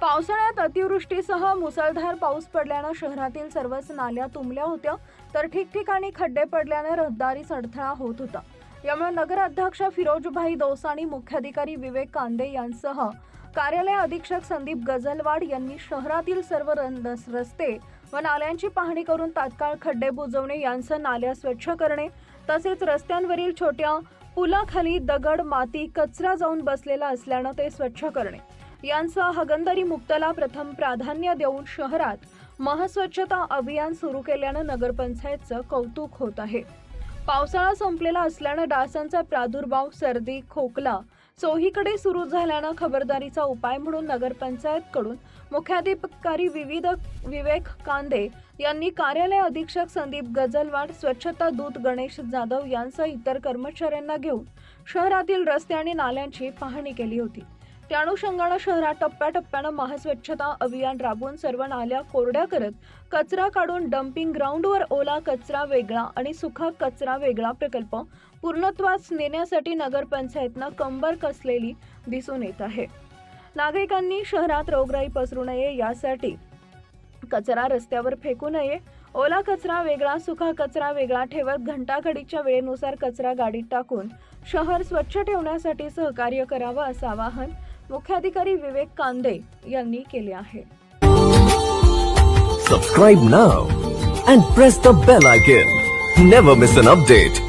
पावसाळ्यात अतिवृष्टीसह मुसळधार पाऊस पडल्यानं शहरातील सर्वच नाल्या तुंबल्या होत्या तर ठिकठिकाणी खड्डे पडल्यानं रहदारीस अडथळा होत होता. यामुळे नगराध्यक्ष फिरोजभाई दोसानी मुख्याधिकारी विवेक कांदे यांसह कार्यालय अधीक्षक संदीप गझलवाड यांनी शहरातील सर्व रन- रस्ते व नाल्यांची पाहणी करून तात्काळ खड्डे बुजवणे यांसह नाल्या स्वच्छ करणे तसेच रस्त्यांवरील छोट्या पुलाखाली दगड माती कचरा जाऊन बसलेला असल्यानं ते स्वच्छ करणे. यांचा हगंदरी मुक्तला प्रथम प्राधान्य देऊन शहरात महास्वच्छता अभियान सुरू केल्यानं नगरपंचायतचं कौतुक होत आहे. पावसाळा संपलेला असल्यानं डासांचा प्रादुर्भाव सर्दी खोकला चोहीकडे सुरू झाल्यानं खबरदारीचा उपाय म्हणून नगरपंचायतकडून मुख्याधिकारी विविध विवेक कांदे यांनी कार्यालय अधीक्षक संदीप गजलवाड स्वच्छता दूत गणेश जाधव यांसह इतर कर्मचाऱ्यांना घेऊन शहरातील रस्ते आणि नाल्यांची पाहणी केली होती. त्या अनुषंगानं शहरात टप्प्याटप्प्यानं महास्वच्छता अभियान राबवून सर्व नाल्या कोरड्या करत कचरा काढून डम्पिंग ग्राउंडवर ओला कचरा वेगळा आणि सुखा कचरा वेगळा प्रकल्प पूर्णत्वास नेण्यासाठी नगरपंचायतनं कंबर कसलेली दिसून येत आहे. नागरिकांनी शहरात रोगराई पसरू नये यासाठी कचरा रस्त्यावर फेकू नये ओला कचरा वेगळा सुका कचरा वेगळा ठेवत घंटाघडीच्या वेळेनुसार कचरा गाडीत टाकून शहर स्वच्छ ठेवण्यासाठी सहकार्य करावं असं आवाहन मुख्याधिकारी विवेक कांदे यांनी केले आहे. Subscribe now and press the bell icon never miss an update